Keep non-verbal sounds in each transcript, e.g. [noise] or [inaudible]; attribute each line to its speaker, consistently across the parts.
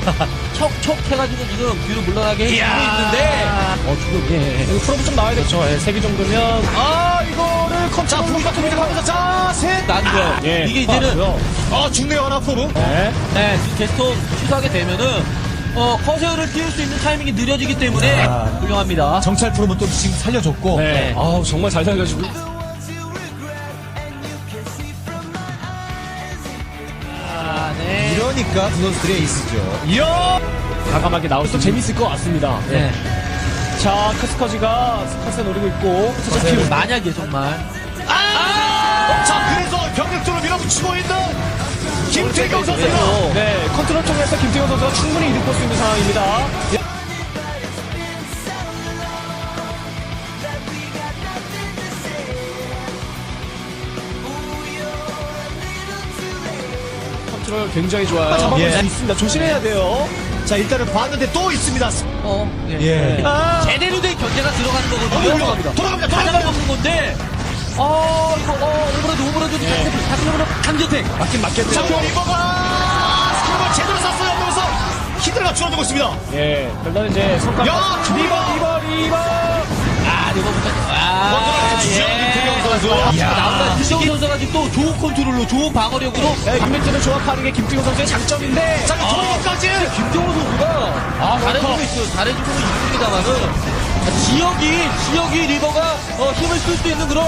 Speaker 1: [laughs] 척척 해가지고 지금 뒤로 물러나게 해주고 있는데 어 지금 예.
Speaker 2: 여기 프로브 좀 나와야 되죠. 예, 세개 정도면 아 이거를 컨트롤
Speaker 3: 자, 부기가 도미가 가면서 자, 셋.
Speaker 1: 난거
Speaker 2: 예,
Speaker 1: 이게 이제는
Speaker 2: 맞고요.
Speaker 3: 아, 죽네요, 하나 프로브.
Speaker 2: 네.
Speaker 1: 네, 지금 게스트 취소하게 되면은 어 커세어를 띄울 수 있는 타이밍이 느려지기 때문에 훌륭합니다.
Speaker 3: 정찰 프로는 또 지금 살려줬고.
Speaker 2: 네.
Speaker 1: 네.
Speaker 2: 아우 정말 잘 살려주고.
Speaker 3: 이러니까 두 선수들의 에이스죠. 이야!
Speaker 2: 과감하게 나올 때 재밌을 것 같습니다.
Speaker 1: 네.
Speaker 2: 자 카스커지가 스카스 노리고 있고
Speaker 1: 지금
Speaker 2: 피우.
Speaker 1: 만약에 정말
Speaker 3: 자, 그래서 병력적으로 밀어붙이고 있는 김태경 선수가.
Speaker 1: 그래서
Speaker 2: 네 컨트롤 통해서 김태형 선수가 충분히 이득 볼 수 있는 상황입니다. 컨트롤 굉장히 좋아요. 잡아볼
Speaker 3: 예.
Speaker 2: 수 있습니다. 조심해야 돼요.
Speaker 3: 자, 일단은 봤는데 또 있습니다.
Speaker 1: 어, 예.
Speaker 3: 예.
Speaker 2: 아,
Speaker 1: 제대로 된 견제가 들어가는 거거든요.
Speaker 3: 돌아갑니다. 돌아갑니다.
Speaker 1: 가장
Speaker 3: 돌아갑니다.
Speaker 1: 먹는 건데. 어, 이거, 어, 오버로드, 오버로드, 네. 다시으로 강제택.
Speaker 2: 맞긴 맞겠네요.
Speaker 3: 자, 리버가 스크롤을 제대로 쐈어요. 그러면서 히드라가 줄어들고 있습니다.
Speaker 2: 예, 일단 이제 손가락.
Speaker 3: 야,
Speaker 2: 리버, 리버, 리버.
Speaker 1: 아, 리버부터. 아,
Speaker 3: 컨 선수.
Speaker 1: 아. 나온다. 김정희 선수가 지금 또 좋은 컨트롤로, 좋은 방어력으로.
Speaker 2: 네, 유니트를 조합하는 게 김태형 선수의 장점인데.
Speaker 3: 자, 도로까지.
Speaker 1: 김정호 선수가
Speaker 2: 아,
Speaker 1: 잘해주고
Speaker 2: 그렇다.
Speaker 1: 있어요. 잘해주고 있습니다만은 지역이 지역이 리버가 어, 힘을 쓸 수 있는 그런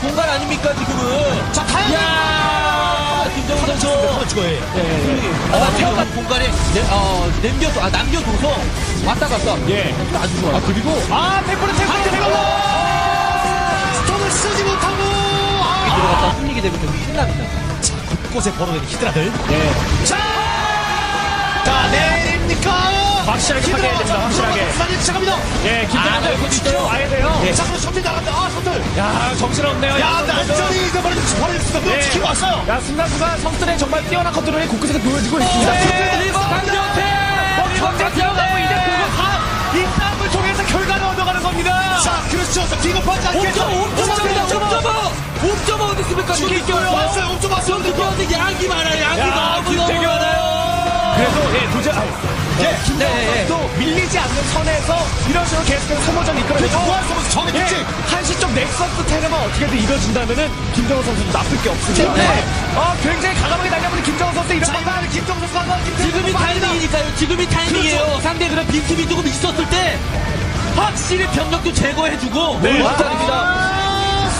Speaker 1: 공간 아닙니까 지금은?
Speaker 3: 자, 타이밍.
Speaker 1: 야 김정호 선수.
Speaker 3: 찍어요. 예.
Speaker 1: 어, 태어난 공간에 내, 어, 남겨둬, 아, 남겨둬서 왔다 갔다.
Speaker 2: 예.
Speaker 1: 아주 좋아.
Speaker 2: 아, 그리고, 아, 템포를 템포를 템
Speaker 1: 숨기게 되면 좀 신납니다.
Speaker 3: 곳곳에 벌어지는 히드라들.
Speaker 2: 예.
Speaker 3: 자! 자, 내립니까?
Speaker 2: 확실하게 하게 해야 됩니다, 확실하게.
Speaker 3: 시작합니다.
Speaker 2: 예,
Speaker 1: 아,
Speaker 2: 김태형
Speaker 1: 네,
Speaker 2: 선수 진짜 와야 돼요.
Speaker 3: 자, 그럼 셔틀 나간다. 아, 셔틀.
Speaker 2: 야, 정신없네요.
Speaker 3: 야. 난전이 이제 버리고 버리고
Speaker 2: 예.
Speaker 3: 지키고 왔어요.
Speaker 2: 야, 순간순간 성들의 정말 뛰어난 컨트롤이 곳곳에서 보여지고 있습니다.
Speaker 3: 네,
Speaker 1: 리버 강정태!
Speaker 2: 리버 강정태! 이제 그거 다 이 싸움을 통해서 결과를 얻어가는 겁니다.
Speaker 3: 자, 그렇죠. 자, 비겁하지 않게.
Speaker 1: 5.5, 5.5, 5.5, 5.5 어디 있습니까?
Speaker 2: 죽일 거예요.
Speaker 3: 왔어요. 엄청 왔어요.
Speaker 1: 좀 느꼈는데 양이 많아요, 양이
Speaker 2: 야,
Speaker 1: 너무 너무. 많아요.
Speaker 2: 그래도 예, 도전. 아, 예, 김태형
Speaker 1: 네,
Speaker 2: 선수도 밀리지 않는 선에서 이런 식으로 계속해서 소모전이 이끌어내고
Speaker 3: 좋아서 정해졌지.
Speaker 2: 예, 한시 쪽 넥서스 테러만 어떻게든 이뤄진다면은 김정은 선수도 나쁠 게 없습니다.
Speaker 1: 네.
Speaker 2: 아, 굉장히 가감하게 달려보는 김정은 선수 이런
Speaker 3: 자, 이번에는 김정수 선수가
Speaker 1: 지금이 타이밍이니까요. 지금이 타이밍이에요. 상대 그런 빈틈이 조금 있었을 때 확실히 병력도 제거해주고
Speaker 2: 네.
Speaker 1: 못합니다.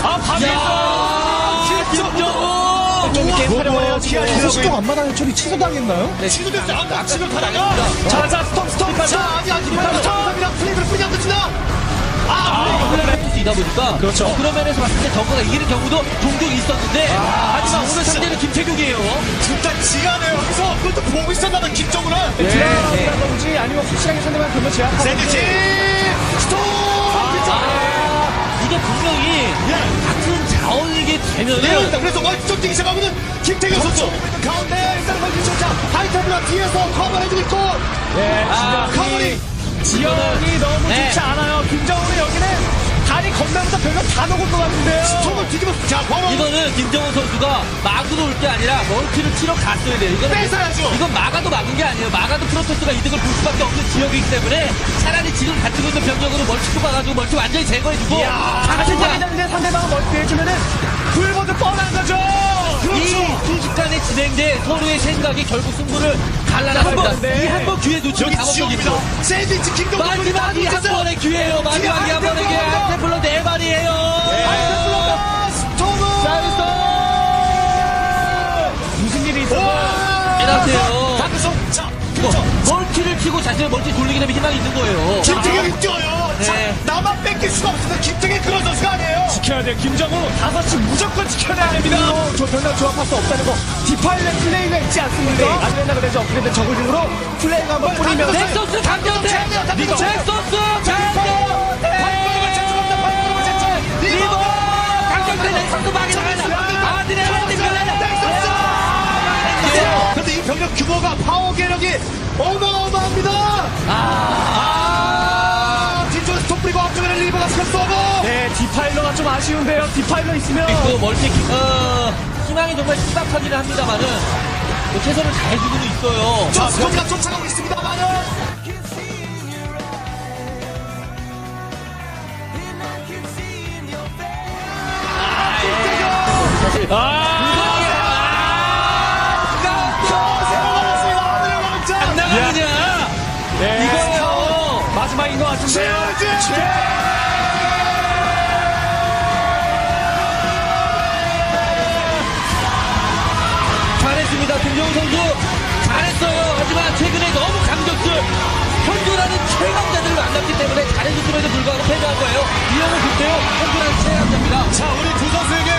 Speaker 2: 아,
Speaker 1: 야, 김정호.
Speaker 2: 좀 게임 활용을.
Speaker 3: 시동
Speaker 2: 앞마당 처리 취소당했나요?
Speaker 1: 네,
Speaker 3: 취소됐어요. 아,
Speaker 1: 다
Speaker 3: 가다가.
Speaker 2: 자, 자, 스톱, 스톱.
Speaker 3: 자, 아직 아직 감사합니다. 플레이를 뿌리 안 듭니다. 아,
Speaker 1: 플레이를 할수 있다 보니까
Speaker 2: 그렇죠.
Speaker 1: 어, 그런 면에서 봤을 때 정거가 이기는 경우도 종종 있었는데 하지만 오늘. 상대는 김태균이에요.
Speaker 3: 진짜 지가네 여기서 그것도 보고 있었나봐 김정우는.
Speaker 2: 네. 드라마라든지 아니면 확실하게 상대방 병력 제압하고.
Speaker 3: 샌드지 스톱.
Speaker 1: 되면은
Speaker 3: 내려온다. 그래서 멀티점 뛰기 시작하면은 김태경 선수 가운데 일단 멀티점 자 하이템블라 뒤에서 커버해주고 있고
Speaker 2: 예,
Speaker 1: 아,
Speaker 3: 커버링
Speaker 2: 지형이 너무
Speaker 1: 네.
Speaker 2: 좋지 않아요. 김정은은 여기는 다리 건너면서 병력 다 녹을 것 같은데요.
Speaker 3: 총을 뒤집어 자 버러
Speaker 1: 이거는 김정은 선수가 막으로 올 게 아니라 멀티를 치러 갔어야 돼요. 이거는
Speaker 3: 뺏어야죠.
Speaker 1: 이건 막아도 막은 게 아니에요. 막아도 프로토스가 이득을 볼 수밖에 없는 지역이기 때문에 차라리 지금 가지고 있는 병력으로 멀티 뽑아가지고 멀티 완전히 제거해주고
Speaker 2: 같은 멀티 해주면은
Speaker 1: 서로의 생각이 결국 승부를 갈라나갑니다.
Speaker 2: 네.
Speaker 1: 이한 번 기회 놓치면
Speaker 3: 여기. 지옥입니다. 샌드위치 김정우
Speaker 1: 마지막 이 한 멀티를 키고 자신의 멀티 돌리게 되면 희망이 있는 거예요.
Speaker 3: 김태경이 뛰어요. 자
Speaker 1: 네.
Speaker 3: 나만 뺏길 수가 없습니다. 김태경 그런 선수가 아니에요.
Speaker 2: 지켜야 돼요. 김정우 다섯 시 무조건 지켜내야 됩니다. 저 병력 조합할 수 없다는 거 디파일렛 플레이가 있지 않습니까? 아레나 그래서 어떻게든 저글링으로 플레이가 한번 뿌리면
Speaker 1: 넥서스!
Speaker 3: 리버.
Speaker 1: 넥서스 강전태!
Speaker 3: 규모가 파워 계력이 어마어마합니다. 아, 뒤쪽에서 톱 뿌리고 앞쪽에는 리버가 스톱하고
Speaker 2: 네, 디파일러가 좀 아쉬운데요. 디파일러 있으면
Speaker 1: 그 멀티, 어, 희망이 정말 희박하기는 합니다만은, 뭐 최선을 다해주고는 있어요.
Speaker 3: 자, 스코지가 쫓아가고 있습니다만은
Speaker 1: 사실
Speaker 3: 세
Speaker 2: 같은데요.
Speaker 1: 잘했습니다. 김정우 선수 잘했어요. 하지만 최근에 너무 강적들 현존하는 최강자들을 만났기 때문에 잘해줬음에도 불구하고 패배한 거예요. 이영호 김태호 현존하는 최강자입니다.
Speaker 3: 자, 우리 두 선수에게